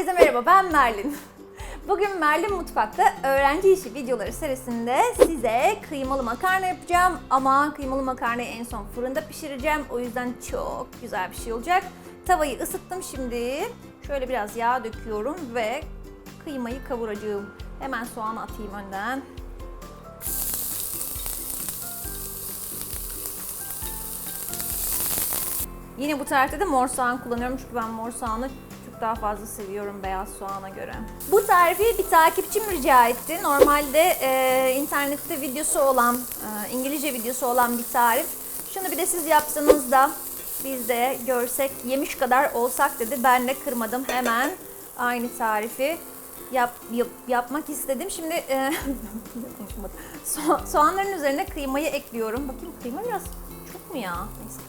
Herkese merhaba, ben Merlin. Bugün Merlin Mutfak'ta öğrenci işi videoları serisinde size kıymalı makarna yapacağım. Ama kıymalı makarnayı en son fırında pişireceğim. O yüzden çok güzel bir şey olacak. Tavayı ısıttım şimdi. Şöyle biraz yağ döküyorum ve kıymayı kavuracağım. Hemen soğan atayım önden. Yine bu tarifte de mor soğan kullanıyorum çünkü ben mor soğanı daha fazla seviyorum beyaz soğana göre. Bu tarifi bir takipçim rica etti. Normalde e, internette videosu olan, e, İngilizce videosu olan bir tarif. Şunu bir de siz yapsanız da biz de görsek, yemiş kadar olsak dedi. Ben de kırmadım hemen aynı tarifi yap, yap- yapmak istedim. Şimdi e. So- soğanların üzerine kıymayı ekliyorum. Bakayım kıyma biraz çok mu ya? Neyse.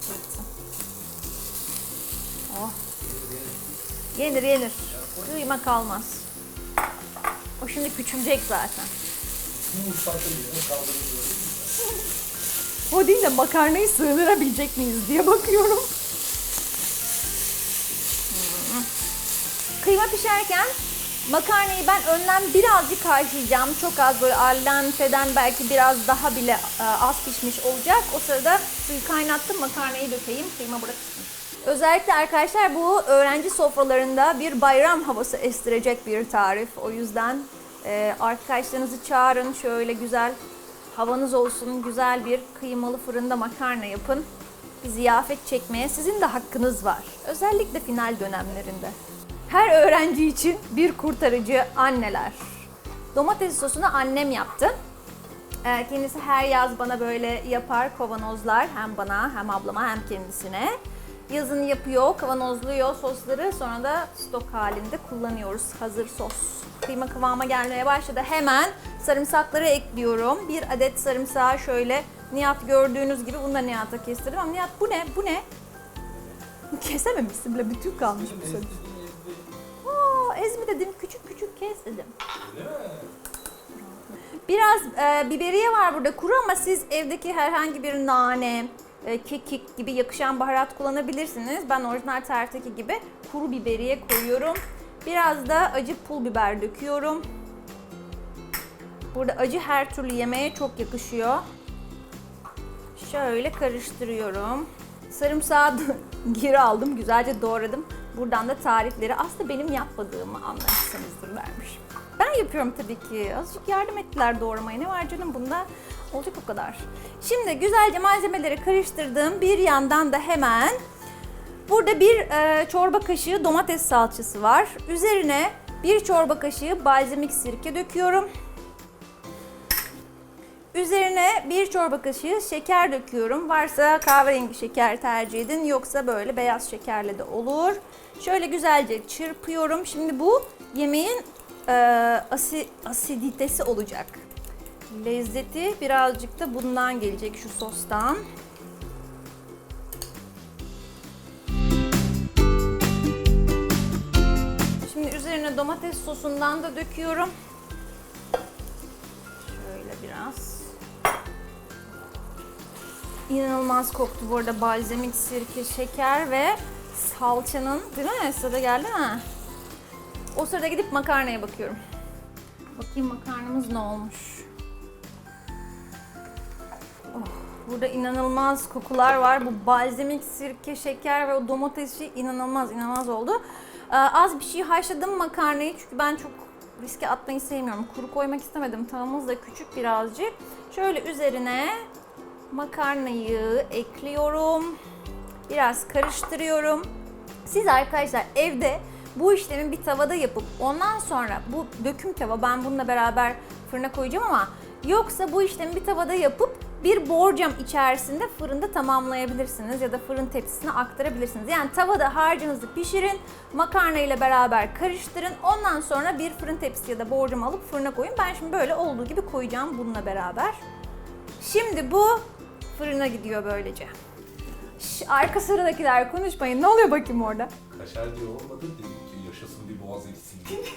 Oh. Yenir yenir. Kıyma kalmaz. O şimdi küçülecek zaten. O değil de makarnayı sığdırabilecek miyiz diye bakıyorum. Kıyma pişerken makarnayı ben önden birazcık haşlayacağım. Çok az böyle al dente'den belki biraz daha bile e, az pişmiş olacak. O sırada suyu kaynattım makarnayı dökeyim. Kıyma burada pişsin. Özellikle arkadaşlar bu öğrenci sofralarında bir bayram havası estirecek bir tarif. O yüzden e, arkadaşlarınızı çağırın şöyle güzel havanız olsun. Güzel bir kıymalı fırında makarna yapın. Bir ziyafet çekmeye sizin de hakkınız var. Özellikle final dönemlerinde. Her öğrenci için bir kurtarıcı anneler. Domates sosunu annem yaptı. Ee, Kendisi her yaz bana böyle yapar kavanozlar hem bana hem ablama hem kendisine. Yazın yapıyor, kavanozluyor sosları sonra da stok halinde kullanıyoruz hazır sos. Kıyma kıvama gelmeye başladı. Hemen sarımsakları ekliyorum. Bir adet sarımsağı şöyle Nihat gördüğünüz gibi bunu da Nihat'a kestirdim. Ama Nihat bu ne? Bu ne? Kesememişsin bile bütün kalmış bu sarımsak. Aa, ezmi dedim küçük küçük kes. Biraz e, biberiye var burada kuru ama siz evdeki herhangi bir nane, kekik gibi yakışan baharat kullanabilirsiniz. Ben orijinal tarifteki gibi kuru biberiye koyuyorum. Biraz da acı pul biber döküyorum. Burada acı her türlü yemeğe çok yakışıyor. Şöyle karıştırıyorum. Sarımsağı geri aldım, güzelce doğradım. Buradan da tarifleri aslında benim yapmadığımı anlamışsınızdır vermiş. Ben yapıyorum tabii ki. Azıcık yardım ettiler doğramaya. Ne var canım bunda? Olacak o kadar. Şimdi güzelce malzemeleri karıştırdım. Bir yandan da hemen burada bir e, çorba kaşığı domates salçası var. Üzerine bir çorba kaşığı balzamik sirke döküyorum. Üzerine bir çorba kaşığı şeker döküyorum. Varsa kahverengi şeker tercih edin. Yoksa böyle beyaz şekerle de olur. Şöyle güzelce çırpıyorum. Şimdi bu yemeğin e, asi, asiditesi olacak. Lezzeti birazcık da bundan gelecek şu sostan. Şimdi üzerine domates sosundan da döküyorum. Şöyle biraz. İnanılmaz koktu bu arada balzamik sirke, şeker ve salçanın değil mi? Sırada geldi mi? O sırada gidip makarnaya bakıyorum. Bakayım makarnamız ne olmuş. Oh, burada inanılmaz kokular var. Bu balzamik sirke, şeker ve o domatesi inanılmaz inanılmaz oldu. Ee, az bir şey haşladım makarnayı çünkü ben çok riske atmayı sevmiyorum. Kuru koymak istemedim. Tavamız da küçük birazcık. Şöyle üzerine makarnayı ekliyorum. Biraz karıştırıyorum. Siz arkadaşlar evde bu işlemi bir tavada yapıp ondan sonra bu döküm tava ben bununla beraber fırına koyacağım ama yoksa bu işlemi bir tavada yapıp bir borcam içerisinde fırında tamamlayabilirsiniz ya da fırın tepsisine aktarabilirsiniz. Yani tavada harcınızı pişirin, makarna ile beraber karıştırın. Ondan sonra bir fırın tepsisi ya da borcam alıp fırına koyun. Ben şimdi böyle olduğu gibi koyacağım bununla beraber. Şimdi bu fırına gidiyor böylece. Şş, arka sıradakiler konuşmayın. Ne oluyor bakayım orada? Kaşar diye olmadı dedim ki yaşasın bir boğaz eksiği.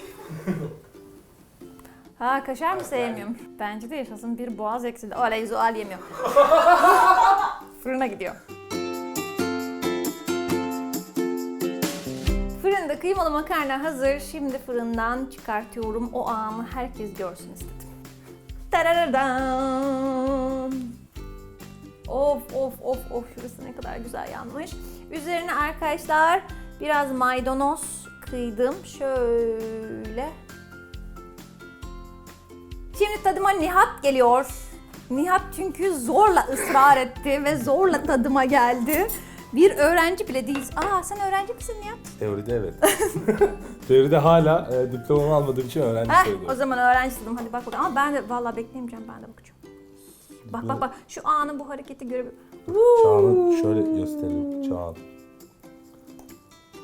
Ha kaşar mı sevmiyorum? Bence de yaşasın bir boğaz eksildi. Oley zuhal yemiyor. Fırına gidiyor. Fırında kıymalı makarna hazır. Şimdi fırından çıkartıyorum. O anı herkes görsün istedim. Tararadan. Of of of of şurası ne kadar güzel yanmış. Üzerine arkadaşlar biraz maydanoz kıydım. Şöyle. Şimdi tadıma Nihat geliyor. Nihat çünkü zorla ısrar etti ve zorla tadıma geldi. Bir öğrenci bile değiliz. Aa sen öğrenci misin Nihat? Teoride evet. Teoride hala e, diplomamı almadığım için öğrenci Heh, o zaman öğrenci dedim. Hadi bak bakalım. Ama ben de vallahi bekleyemeyeceğim. Ben de bakacağım. Bak bak bak. Şu anı bu hareketi görebilirim. Çağan'ı şöyle gösterelim. Çağan.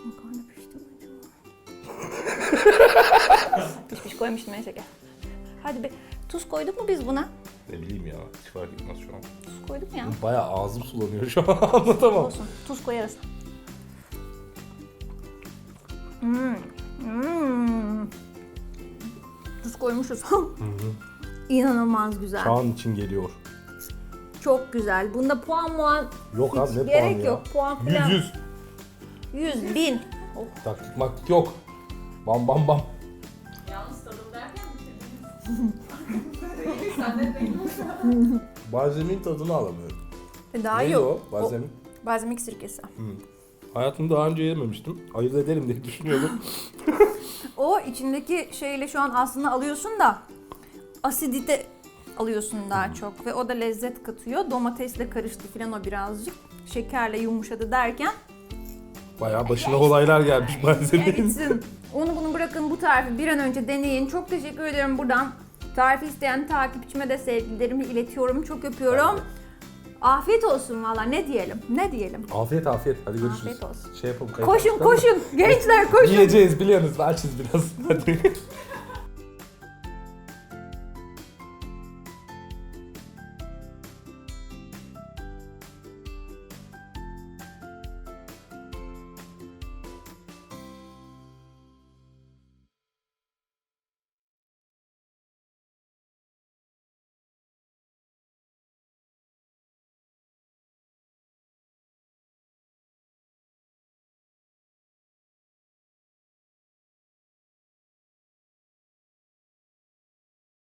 Makarna pişti mi acaba? Piş piş koymuştum neyse gel. Hadi be. Tuz koyduk mu biz buna? Ne bileyim ya. Hiç fark etmez şu an. Tuz koyduk mu ya? Bayağı ağzım sulanıyor şu an. Anlatamam. Olsun. Tuz koyarız. Hmm. Hmm. Tuz koymuşuz. İnanılmaz güzel. Çağan için geliyor. Çok güzel. Bunda puan muan Yok abi hiç ne gerek puanı ya? yok. Puan Yüz falan. yüz. 100 bin. Oh. Taktik maktik yok. Bam bam bam. Yalnız tadım derken bir şey Sen de. Balzemin tadını alamıyorum. E, Daha Neydi yok. o balzemin? Balzamik sirkesi. Hayatımda daha önce yememiştim. Ayırt ederim diye düşünüyordum. O içindeki şeyle şu an aslında alıyorsun da asidite alıyorsun daha çok ve o da lezzet katıyor. Domatesle karıştı filan o birazcık. Şekerle yumuşadı derken Bayağı başına olaylar gelmiş ya balzemin. gitsin. Onu bunu bırakın bu tarifi bir an önce deneyin. Çok teşekkür ederim buradan. Tarifi isteyen takipçime de sevgilerimi iletiyorum. Çok öpüyorum. Afiyet olsun valla ne diyelim ne diyelim. afiyet afiyet. Hadi görüşürüz. Afiyet olsun. Şey yapalım. kayıt Koşun yapalım. koşun gençler koşun. Yiyeceğiz biliyorsunuz. Açız biraz. Hadi.